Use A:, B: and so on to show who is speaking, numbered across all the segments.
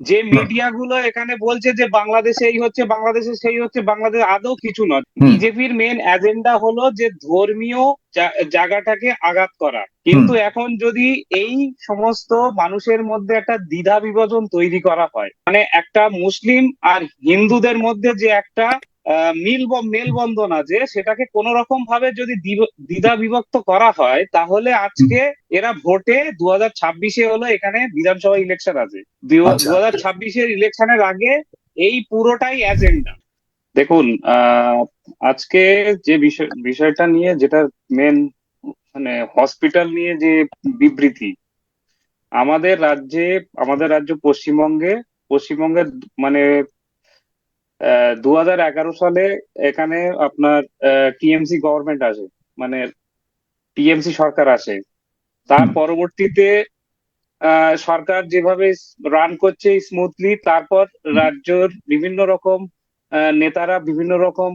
A: যে মিডিয়া গুলো এখানে বলছে যে বাংলাদেশে এই হচ্ছে বাংলাদেশে সেই হচ্ছে বাংলাদেশ আদৌ কিছু নয়। বিজেপির মেন এজেন্ডা হলো যে ধর্মীয় জায়গাটাকে আঘাত করা। কিন্তু এখন যদি এই সমস্ত মানুষের মধ্যে একটা দ্বিধা বিভাজন তৈরি করা হয় মানে একটা মুসলিম আর হিন্দুদের মধ্যে যে একটা মিল মেলবন্ধন আছে সেটাকে কোন রকম ভাবে যদি দ্বিধা বিভক্ত করা হয় তাহলে আজকে এরা ভোটে দু হাজার ছাব্বিশে হলো এখানে বিধানসভা ইলেকশন আছে দু
B: আচ্ছা।
A: হাজার ছাব্বিশের ইলেকশনের আগে এই পুরোটাই এজেন্ডা দেখুন আহ, আজকে যে বিষয় বিষয়টা নিয়ে যেটা মেন মানে হসপিটাল নিয়ে যে বিবৃতি আমাদের রাজ্যে আমাদের রাজ্য পশ্চিমবঙ্গে পশ্চিমবঙ্গের মানে দু হাজার এগারো সালে এখানে আপনার টিএমসি গভর্নমেন্ট আসে মানে টিএমসি সরকার আসে। তার পরবর্তীতে সরকার যেভাবে রান করছে স্মুথলি তারপর রাজ্যের বিভিন্ন রকম নেতারা বিভিন্ন রকম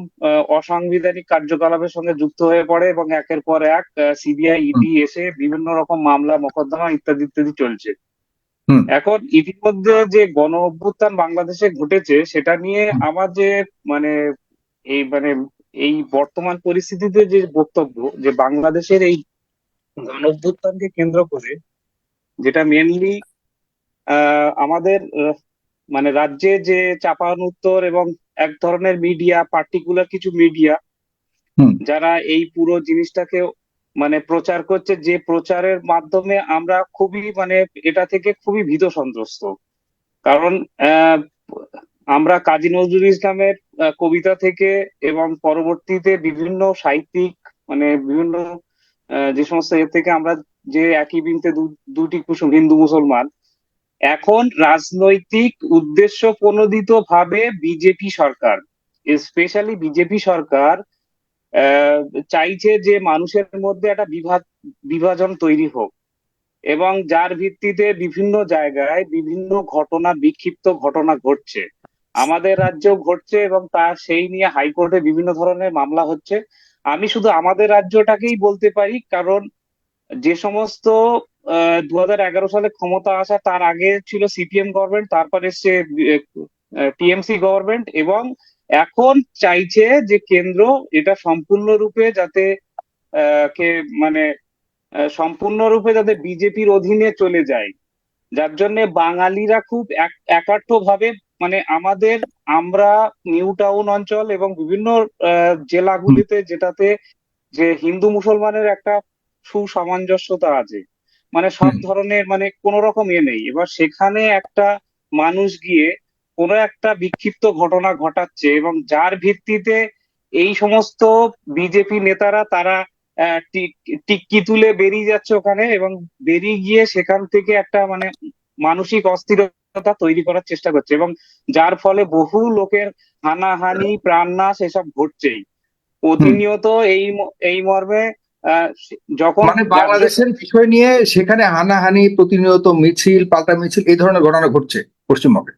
A: অসাংবিধানিক কার্যকলাপের সঙ্গে যুক্ত হয়ে পড়ে এবং একের পর এক সিবিআই ইডি এসে বিভিন্ন রকম মামলা মোকদ্দমা ইত্যাদি ইত্যাদি চলছে। এখন ইতিমধ্যে যে গণ অভ্যুত্থান বাংলাদেশে ঘটেছে সেটা নিয়ে। আমার যে মানে এই মানে এই বর্তমান পরিস্থিতিতে যে বক্তব্য যে বাংলাদেশের এই গণ অভ্যুত্থানকে কেন্দ্র করে যেটা মেনলি আমাদের মানে রাজ্যে যে চাপান উত্তর এবং এক ধরনের মিডিয়া পার্টিকুলার কিছু মিডিয়া যারা এই পুরো জিনিসটাকে মানে প্রচার করছে যে প্রচারের মাধ্যমে আমরা খুবই মানে এটা থেকে খুবই ভীত সন্ত্রস্ত। কারণ আমরা কাজী নজরুল ইসলামের কবিতা থেকে এবং পরবর্তীতে বিভিন্ন সাহিত্যিক মানে বিভিন্ন যে সমস্ত এর থেকে আমরা যে একই বিনতে দুটি কুসুম হিন্দু মুসলমান, এখন রাজনৈতিক উদ্দেশ্য প্রণোদিত ভাবে বিজেপি সরকার স্পেশালি বিজেপি সরকার চাইছে যে মানুষের মধ্যে একটা বিভাগ বিভাজন তৈরি হোক। এবং যার ভিত্তিতে বিভিন্ন জায়গায় বিভিন্ন ঘটনা, বিক্ষিপ্ত ঘটনা ঘটছে। আমাদের রাজ্যেও ঘটছে এবং তার সেই নিয়ে হাইকোর্টে বিভিন্ন ধরনের মামলা হচ্ছে। আমি শুধু আমাদের রাজ্যটাকেই বলতে পারি, কারণ যে সমস্ত দু এগারো সালে ক্ষমতা আসা তার আগে ছিল সিপিএম গভর্নমেন্ট তারপর এসছে টিএমসি গভর্নমেন্ট এবং এখন চাইছে যে কেন্দ্র এটা সম্পূর্ণরূপে যাতে কে মানে সম্পূর্ণরূপে যাতে বিজেপির অধীনে চলে যায়। যার জন্য বাঙালিরা খুব একার্থ ভাবে মানে আমাদের আমরা নিউ টাউন অঞ্চল এবং বিভিন্ন জেলাগুলিতে যেটাতে যে হিন্দু মুসলমানের একটা সুসামঞ্জস্যতা আছে। মানে সব ধরনের মানে কোন রকম এ নেই। এবার সেখানে একটা মানুষ গিয়ে কোনো একটা বিক্ষিপ্ত ঘটনা ঘটাচ্ছে এবং যার ভিত্তিতে এই সমস্ত বিজেপি নেতারা তারা টিক্কি তুলে বেরিয়ে যাচ্ছে ওখানে এবং বেরিয়ে গিয়ে সেখান থেকে একটা মানে মানসিক অস্থিরতা তৈরি করার চেষ্টা করছে এবং যার ফলে বহু লোকের হানাহানি, প্রাণনাশ এসব ঘটছেই। প্রতিনিয়ত এই এই মর্মে যখন
B: মানে বাংলাদেশের বিষয় নিয়ে সেখানে হানাহানি, প্রতিনিয়ত মিছিল, পাল্টা মিছিল, এই ধরনের ঘটনা ঘটছে পশ্চিমবঙ্গে।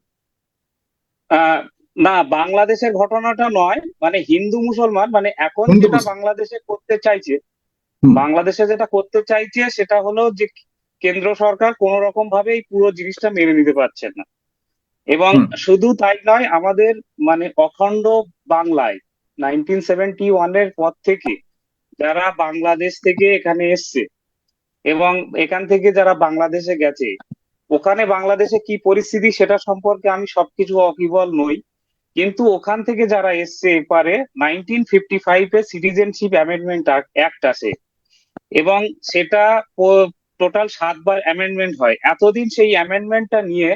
A: না বাংলাদেশের ঘটনাটা নয় মানে হিন্দু মুসলমান মানে এখন যেটা বাংলাদেশে করতে চাইছে বাংলাদেশে যেটা করতে চাইছে সেটা হলো যে কেন্দ্র সরকার কোন রকম ভাবে এই পুরো জিনিসটা মেনে নিতে পারছে না। এবং শুধু তাই নয় আমাদের মানে অখণ্ড বাংলায় নাইনটিন সেভেন্টি ওয়ানের পর থেকে যারা বাংলাদেশ থেকে এখানে এসছে এবং এখান থেকে যারা বাংলাদেশে গেছে ওখানে বাংলাদেশে কি পরিস্থিতি সেটা সম্পর্কে আমি সবকিছু অকিবল নই। কিন্তু ওখান থেকে যারা এসছে এপারে নাইনটিন ফিফটি ফাইভ এ সিটিজেনশিপ অ্যামেন্ডমেন্ট অ্যাক্ট আসে। এবং সেটা টোটাল সাতবার অ্যামেন্ডমেন্ট হয়। এতদিন সেই অ্যামেন্ডমেন্টটা নিয়ে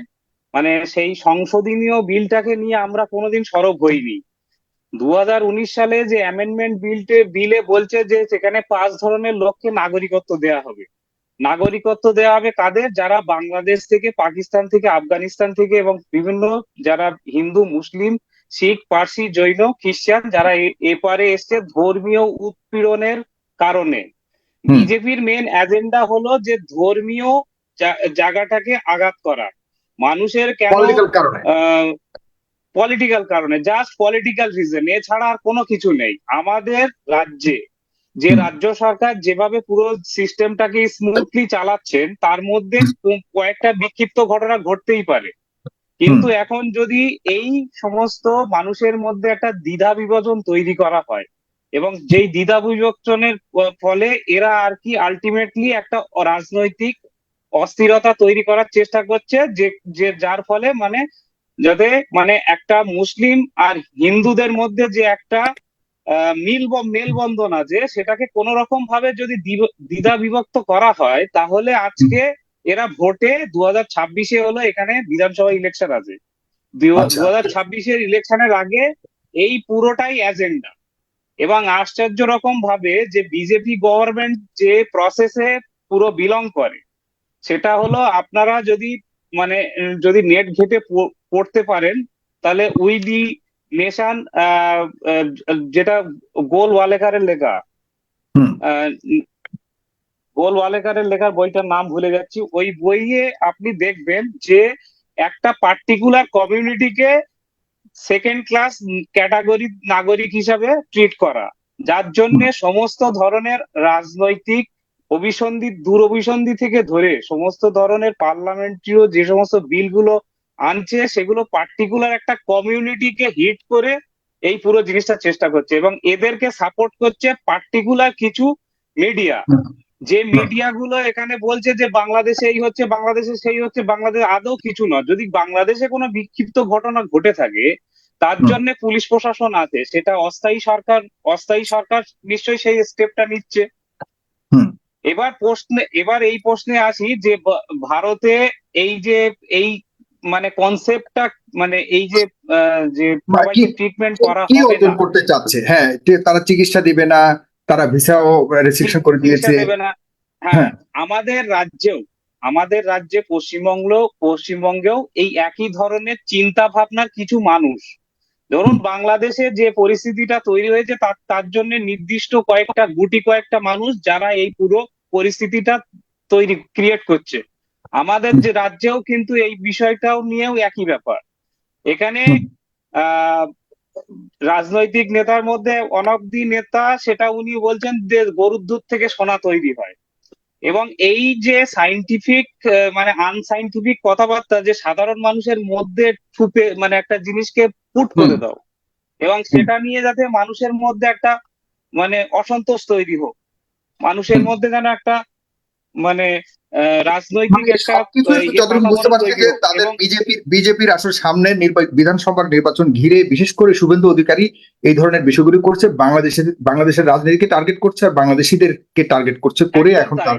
A: মানে সেই সংশোধনীয় বিলটাকে নিয়ে আমরা কোনোদিন সরব হইনি। দু হাজার উনিশ সালে যে অ্যামেন্ডমেন্ট বিলটে বিলে বলছে যে সেখানে পাঁচ ধরনের লোককে নাগরিকত্ব দেওয়া হবে। নাগরিকত্ব দেওয়া হবে কাদের? যারা বাংলাদেশ থেকে পাকিস্তান থেকে আফগানিস্তান থেকে এবং বিভিন্ন যারা হিন্দু মুসলিম শিখ পার্সি জৈন খ্রিস্টান যারা এপারে এসছে ধর্মীয় উৎপীড়নের কারণে। বিজেপির মেন এজেন্ডা হলো যে ধর্মীয় জায়গাটাকে আঘাত করা। মানুষের কেন
B: পলিটিক্যাল কারণে।
A: জাস্ট পলিটিক্যাল রিজন এছাড়া আর কোনো কিছু নেই। আমাদের রাজ্যে যে রাজ্য সরকার যেভাবে পুরো সিস্টেমটাকে স্মুথলি চালাচ্ছেন তার মধ্যে কয়েকটা বিক্ষিপ্ত ঘটনা ঘটতেই পারে। কিন্তু এখন যদি এই সমস্ত মানুষের মধ্যে একটা দ্বিধা বিভাজন তৈরি করা হয় এবং যেই দ্বিধা বিভাজনের ফলে এরা আর কি আলটিমেটলি একটা রাজনৈতিক অস্থিরতা তৈরি করার চেষ্টা করছে যে যে যার ফলে মানে যাতে মানে একটা মুসলিম আর হিন্দুদের মধ্যে যে একটা মিল মেলবন্ধন আছে সেটাকে কোন রকম ভাবে যদি দ্বিধা বিভক্ত করা হয় তাহলে আজকে এরা ভোটে দু হাজার ছাব্বিশে হলো এখানে বিধানসভা ইলেকশন আছে দু
B: আচ্ছা।
A: হাজার ছাব্বিশের ইলেকশনের আগে এই পুরোটাই এজেন্ডা এবং আশ্চর্য রকম ভাবে যে বিজেপি গভর্নমেন্ট যে প্রসেসে পুরো বিলং করে সেটা হলো আপনারা যদি মানে যদি নেট ঘেটে পড়তে পারেন তাহলে উই দি নেশন যেটা গোল ওয়ালেকারের লেখা। গোল ওয়ালেকারের লেখার বইটার নাম ভুলে যাচ্ছি। ওই বইয়ে আপনি দেখবেন যে একটা পার্টিকুলার কমিউনিটিকে সেকেন্ড ক্লাস ক্যাটাগরি নাগরিক হিসাবে ট্রিট করা। যার জন্য সমস্ত ধরনের রাজনৈতিক অভিসন্ধি দূর অভিসন্ধি থেকে ধরে সমস্ত ধরনের পার্লামেন্টীয় যে সমস্ত বিলগুলো আনছে সেগুলো পার্টিকুলার একটা কমিউনিটিকে হিট করে এই পুরো জিনিসটা চেষ্টা করছে এবং এদেরকে সাপোর্ট করছে পার্টিকুলার কিছু মিডিয়া যে মিডিয়াগুলো এখানে বলছে যে বাংলাদেশে এই হচ্ছে বাংলাদেশে সেই হচ্ছে বাংলাদেশ আদৌ কিছু নয়। যদি বাংলাদেশে কোনো বিক্ষিপ্ত ঘটনা ঘটে থাকে তার। জন্য পুলিশ প্রশাসন আছে। সেটা অস্থায়ী সরকার অস্থায়ী সরকার নিশ্চয়ই সেই স্টেপটা নিচ্ছে। এবার প্রশ্নে এবার এই প্রশ্নে আসি যে ভারতে এই যে এই মানে কনসেপ্টটা মানে এই যে যে
B: মানে
A: ট্রিটমেন্ট করা
B: কি অর্জন করতে চাচ্ছে? হ্যাঁ তারা চিকিৎসা দিবে না তারা ভিসাও রেস্ট্রিকশন করে দিয়েছে। হ্যাঁ।
A: হ্যাঁ। আমাদের রাজ্যেও আমাদের রাজ্যে পশ্চিমবঙ্গ পশ্চিমবঙ্গেও এই একই ধরনের চিন্তা ভাবনার কিছু মানুষ। ধরুন বাংলাদেশে যে পরিস্থিতিটা তৈরি হয়েছে তার তার জন্য নির্দিষ্ট কয়েকটা গুটি কয়েকটা মানুষ যারা এই পুরো পরিস্থিতিটা তৈরি ক্রিয়েট করছে। আমাদের যে রাজ্যেও কিন্তু এই বিষয়টাও নিয়েও একই ব্যাপার। এখানে আহ রাজনৈতিক নেতার মধ্যে অনবধি নেতা সেটা উনি বলছেন যে গরুর দুধ থেকে সোনা তৈরি হয়। এবং এই যে সাইন্টিফিক মানে আনসাইন্টিফিক কথাবার্তা যে সাধারণ মানুষের মধ্যে ঠুপে মানে একটা জিনিসকে পুট করে দাও এবং সেটা নিয়ে যাতে মানুষের মধ্যে একটা মানে অসন্তোষ তৈরি হোক। মানুষের মধ্যে যেন একটা মানে রাজনৈতিক
B: মানে
A: একটা ইয়ে
B: যতটুকু বুঝতে পারছি যে তাদের
A: এবং
B: বিজেপি বিজেপির আসলে সামনে বিধানসভার নির্বাচন ঘিরে বিশেষ করে শুভেন্দু অধিকারী এই ধরনের বিষয়গুলি করছে। বাংলাদেশের বাংলাদেশের রাজনীতিকে টার্গেট করছে আর বাংলাদেশিদেরকে টার্গেট করছে করে এখন তার